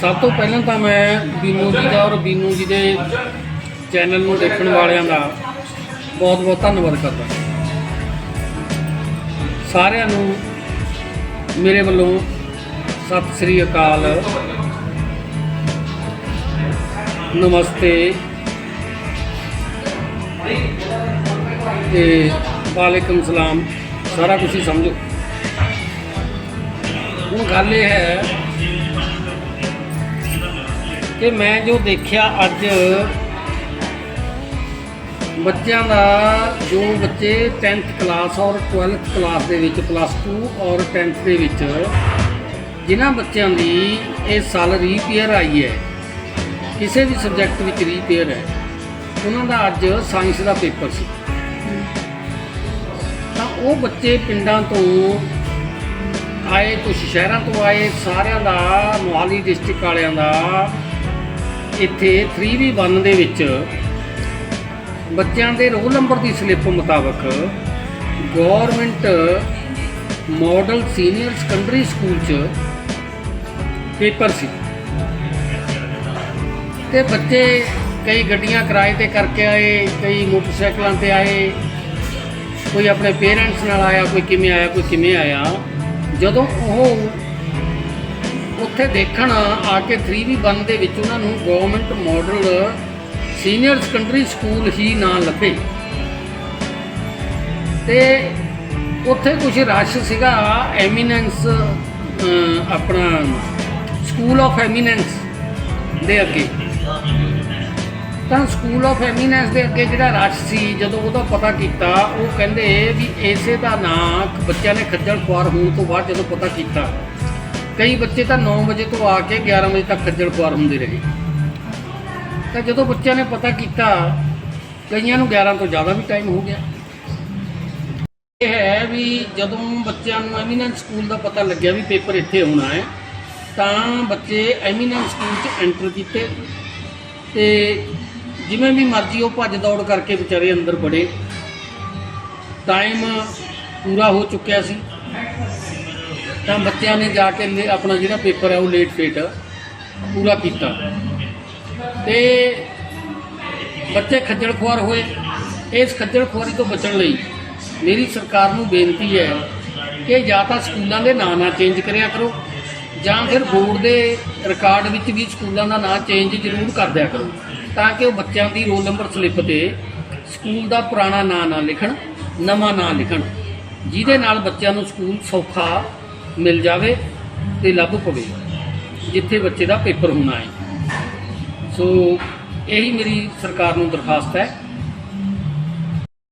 ਸਭ ਤੋਂ ਪਹਿਲਾਂ ਤਾਂ ਮੈਂ ਬੀਨੂ ਜੀ ਦਾ ਔਰ ਬੀਨੂ ਜੀ ਦੇ ਚੈਨਲ ਨੂੰ ਦੇਖਣ ਵਾਲਿਆਂ ਦਾ ਬਹੁਤ ਬਹੁਤ ਧੰਨਵਾਦ ਕਰਦਾ ਸਾਰਿਆਂ ਨੂੰ ਮੇਰੇ ਵੱਲੋਂ ਸਤਿ ਸ੍ਰੀ ਅਕਾਲ। ਨਮਸਤੇ। ਤੇ ਵਾਲੇਕਮ ਸਲਾਮ। ਸਾਰਾ ਕੁਝ ਹੀ ਸਮਝੋ। ਹੁਣ ਗੱਲ ਇਹ ਹੈ ਕਿ ਮੈਂ ਜੋ ਦੇਖਿਆ ਅੱਜ, ਬੱਚਿਆਂ ਦਾ ਜੋ ਬੱਚੇ 10th ਕਲਾਸ ਔਰ 12th ਕਲਾਸ ਦੇ ਵਿੱਚ ਪਲੱਸ 2 ਔਰ 10th ਦੇ ਵਿੱਚ, ਜਿਨ੍ਹਾਂ ਬੱਚਿਆਂ ਦੀ ਇਹ ਸਾਲ ਰੀਪੇਅਰ ਆਈ ਹੈ, ਕਿਸੇ ਵੀ ਸਬਜੈਕਟ ਵਿੱਚ ਰੀਪੇਅਰ ਹੈ, ਉਹਨਾਂ ਦਾ ਅੱਜ ਸਾਇੰਸ ਦਾ ਪੇਪਰ ਸੀ। ਤਾਂ ਉਹ ਬੱਚੇ ਪਿੰਡਾਂ ਤੋਂ ਆਏ ਕੁਝ ਸ਼ਹਿਰਾਂ ਤੋਂ ਆਏ, ਸਾਰਿਆਂ ਦਾ, ਮੋਹਾਲੀ ਡਿਸਟ੍ਰਿਕਟ ਵਾਲਿਆਂ ਦਾ ਇੱਥੇ 3v1 ਦੇ ਵਿੱਚ ਬੱਚਿਆਂ ਦੇ ਰੋਲ ਨੰਬਰ ਦੀ ਸਲਿੱਪ ਮੁਤਾਬਕ government model senior secondary school 'ਚ ਪੇਪਰ ਸੀ। ਤੇ ਬੱਚੇ ਕਈ ਗੱਡੀਆਂ ਕਿਰਾਏ ਤੇ ਕਰਕੇ ਆਏ, ਕਈ ਮੋਟਰਸਾਈਕਲਾਂ ਤੇ ਆਏ, ਕੋਈ ਆਪਣੇ ਪੇਰੈਂਟਸ ਨਾਲ ਆਇਆ, ਕੋਈ ਕਿਵੇਂ ਆਇਆ, ਕੋਈ ਕਿਵੇਂ ਆਇਆ। ਜਦੋਂ ਉਹ ਉੱਥੇ ਦੇਖਣ ਆ ਕੇ 3v1 ਦੇ ਵਿੱਚ ਉਹਨਾਂ ਨੂੰ government model senior secondary school ਹੀ ਨਾ ਲੱਭੇ। ਤੇ ਉੱਥੇ ਕੁਝ ਰਸ਼ ਸੀਗਾ ਐਮੀਨੈਂਸ ਆਪਣਾ ਸਕੂਲ ਆਫ ਐਮੀਨੈਂਸ ਦੇ ਅੱਗੇ। ਤਾਂ ਸਕੂਲ ਆਫ ਐਮੀਨੈਂਸ ਦੇ ਅੱਗੇ ਜਿਹੜਾ ਰਸ਼ ਸੀ, ਜਦੋਂ ਉਹਦਾ ਪਤਾ ਕੀਤਾ, ਉਹ ਕਹਿੰਦੇ ਵੀ ਇਸੇ ਦਾ ਨਾਂ ਬੱਚਿਆਂ ਨੇ ਖੱਜਲ ਖੁਆਰ ਹੋਣ ਤੋਂ ਬਾਅਦ ਜਦੋਂ ਪਤਾ ਕੀਤਾ। ਕਈ ਬੱਚੇ ਤਾਂ 9 ਵਜੇ ਤੋਂ ਆ ਕੇ 11 ਵਜੇ ਤੱਕ ਖੱਜਲ ਖੁਆਰ ਹੁੰਦੇ ਰਹੇ। ਤਾਂ ਜਦੋਂ ਬੱਚਿਆਂ ਨੇ ਪਤਾ ਕੀਤਾ, ਕਈਆਂ ਨੂੰ 11 ਤੋਂ ਜ਼ਿਆਦਾ ਵੀ ਟਾਈਮ ਹੋ ਗਿਆ। ਇਹ ਹੈ ਵੀ ਜਦੋਂ ਬੱਚਿਆਂ ਨੂੰ ਐਮੀਨੈਂਸ ਸਕੂਲ ਦਾ ਪਤਾ ਲੱਗਿਆ ਵੀ ਪੇਪਰ ਇੱਥੇ ਹੋਣਾ ਹੈ, ਤਾਂ ਬੱਚੇ ਐਮੀਨੈਂਸ ਸਕੂਲ 'ਚ ਐਂਟਰ ਕੀਤੇ। ਤੇ ਜਿਵੇਂ ਵੀ ਮਰਜ਼ੀ ਉਹ ਭੱਜ ਦੌੜ ਕਰਕੇ ਵਿਚਾਰੇ ਅੰਦਰ ਬੜੇ ਟਾਈਮ ਪੂਰਾ ਹੋ ਚੁੱਕਿਆ ਸੀ। ਤਾਂ ਬੱਚਿਆਂ ਨੇ ਜਾ ਕੇ ਲੇ- ਆਪਣਾ ਜਿਹੜਾ ਪੇਪਰ ਹੈ ਉਹ ਲੇਟ ਫੇਟ ਪੂਰਾ ਕੀਤਾ। ਤੇ ਬੱਚੇ ਖੱਜਲ ਖੁਆਰ ਹੋਏ। ਇਸ ਖੱਜਲ ਖੁਆਰੀ ਤੋਂ ਬਚਣ ਲਈ ਮੇਰੀ ਸਰਕਾਰ ਨੂੰ ਬੇਨਤੀ ਹੈ ਕਿ ਜਾਂ ਤਾਂ ਸਕੂਲਾਂ ਦੇ ਨਾਂ ਨਾ ਚੇਂਜ ਕਰਿਆ ਕਰੋ, ਜਾਂ ਫਿਰ ਬੋਰਡ ਦੇ ਰਿਕਾਰਡ ਵਿੱਚ ਵੀ ਸਕੂਲਾਂ ਦਾ ਨਾਂ ਚੇਂਜ ਜ਼ਰੂਰ ਕਰ ਦਿਆ ਕਰੋ, ਤਾਂ ਕਿ ਉਹ ਬੱਚਿਆਂ ਦੀ ਰੋਲ ਨੰਬਰ ਸਲਿੱਪ ਤੇ ਸਕੂਲ ਦਾ ਪੁਰਾਣਾ ਨਾਂ ਨਾ ਲਿਖਣ, ਨਵਾਂ ਨਾਂ ਲਿਖਣ, ਜਿਹਦੇ ਨਾਲ ਬੱਚਿਆਂ ਨੂੰ ਸਕੂਲ ਸੌਖਾ ਮਿਲ ਜਾਵੇ ਤੇ ਲੱਭ ਪਵੇ, ਜਿੱਥੇ ਬੱਚੇ ਦਾ ਪੇਪਰ ਹੋਣਾ ਹੈ। ਸੋ ਇਹੀ ਮੇਰੀ ਸਰਕਾਰ ਨੂੰ ਦਰਖਾਸਤ ਹੈ।